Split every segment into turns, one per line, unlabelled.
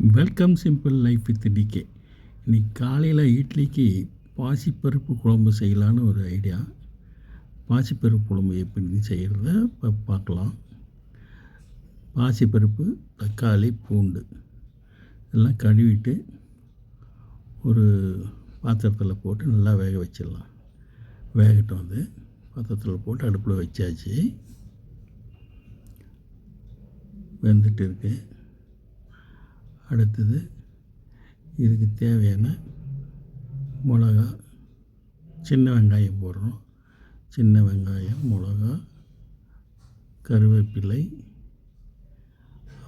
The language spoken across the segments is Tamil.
Welcome simple life with DK இன்றைக்கி காலையில் இட்லிக்கு பாசிப்பருப்பு குழம்பு செய்யலான்னு ஒரு ஐடியா பாசிப்பருப்பு குழம்பு எப்படி செய்கிறத இப்போ பார்க்கலாம். பாசிப்பருப்பு தக்காளி பூண்டு எல்லாம் கழுவிட்டு ஒரு பாத்திரத்தில் போட்டு நல்லா வேக வச்சிடலாம். வேகட்டும் அது. பாத்திரத்தில் போட்டு அடுப்பில் வச்சாச்சு. வெந்துட்டு இருக்குது அடுத்தது இதுக்கு தேவையான மிளகா சின்ன வெங்காயம் போடுறோம். சின்ன வெங்காயம் மிளகா கருவேப்பிலை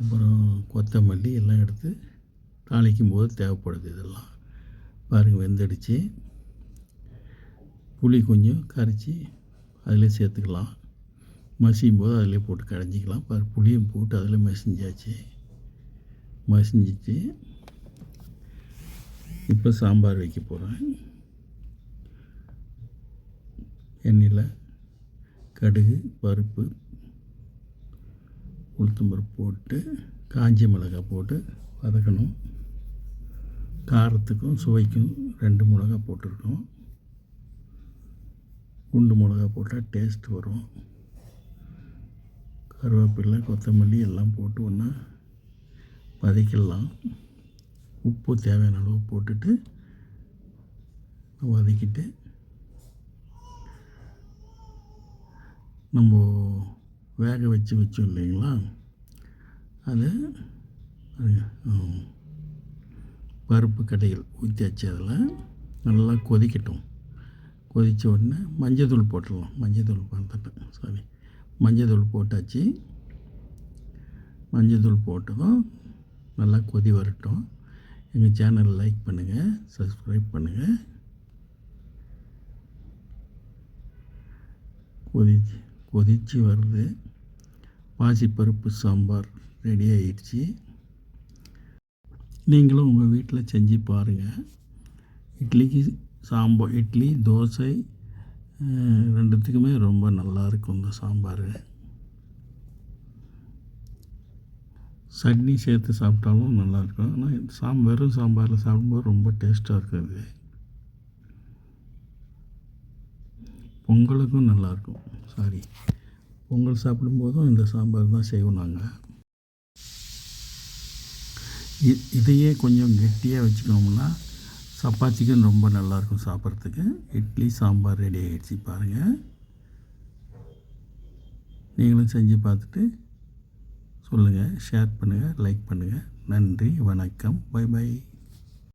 அப்புறம் கொத்தமல்லி எல்லாம் எடுத்து தாளிக்கும் போது தேவைப்படுது இதெல்லாம். பாருங்கள் வெந்தடிச்சு. புளி கொஞ்சம் கரைச்சி அதில் சேர்த்துக்கலாம். மசியும் போது அதிலே போட்டு கடைஞ்சிக்கலாம். பாரு புளியும் போட்டு அதில் மசிஞ்சாச்சு. மசிஞ்சிச்சு. இப்போ சாம்பார் வைக்க போகிறேன் எண்ணெயில் கடுகு பருப்பு உளுத்தம் பருப்பு போட்டு காஞ்ச மிளகாய் போட்டு வதக்கணும். காரத்துக்கும் சுவைக்கும் ரெண்டு மிளகா போட்டிருக்கோம். குண்டு மிளகா போட்டால் டேஸ்ட் வரும். கருவேப்பிலை கொத்தமல்லி எல்லாம் போட்டு ஒன்றா வதக்கிடலாம். உப்பு தேவையான அளவு போட்டுட்டு வதக்கிட்டு நம்ம வேக வச்சு வச்சோம் இல்லைங்களா? அதை பருப்பு கடைகள் ஊற்றியாச்சு அதில். நல்லா கொதிக்கட்டும். கொதித்த உடனே மஞ்சத்தூள் போட்டுடலாம். மஞ்சத்தூள் பார்த்துட்டேன் சாரி மஞ்சத்தூள் போட்டாச்சு. மஞ்சத்தூள் போட்டதும் நல்லா கொதி வரட்டும். எங்கள் சேனல் லைக் பண்ணுங்கள் சப்ஸ்கிரைப் பண்ணுங்கள் கொதிச்சு கொதிச்சு வருது. பாசிப்பருப்பு சாம்பார் ரெடி ஆயிடுச்சு. நீங்களும் உங்கள் வீட்டில் செஞ்சு பாருங்கள் இட்லிக்கு சாம்பார் இட்லி தோசை ரெண்டுத்துக்குமே ரொம்ப நல்லா இருக்கும் இந்த சாம்பார். சட்னி சேர்த்து சாப்பிட்டாலும் நல்லாயிருக்கும். ஆனால் சாம் வெறும் சாம்பாரில் சாப்பிடும்போது ரொம்ப டேஸ்ட்டாக இருக்காது. பொங்கலுக்கும் நல்லாயிருக்கும். சாரி பொங்கல் சாப்பிடும்போதும் இந்த சாம்பார் தான் செய்வோம் நாங்கள் இதையே கொஞ்சம் கெட்டியாக வச்சுக்கணும்னா சப்பாத்திக்கும் ரொம்ப நல்லாயிருக்கும் சாப்பிட்றதுக்கு. இட்லி சாம்பார் ரெடி ஆகிடுச்சு பாருங்கள் நீங்களும் செஞ்சு பார்த்துட்டு சொல்லுங்கள் ஷேர் பண்ணுங்கள் லைக் பண்ணுங்கள் நன்றி வணக்கம். By by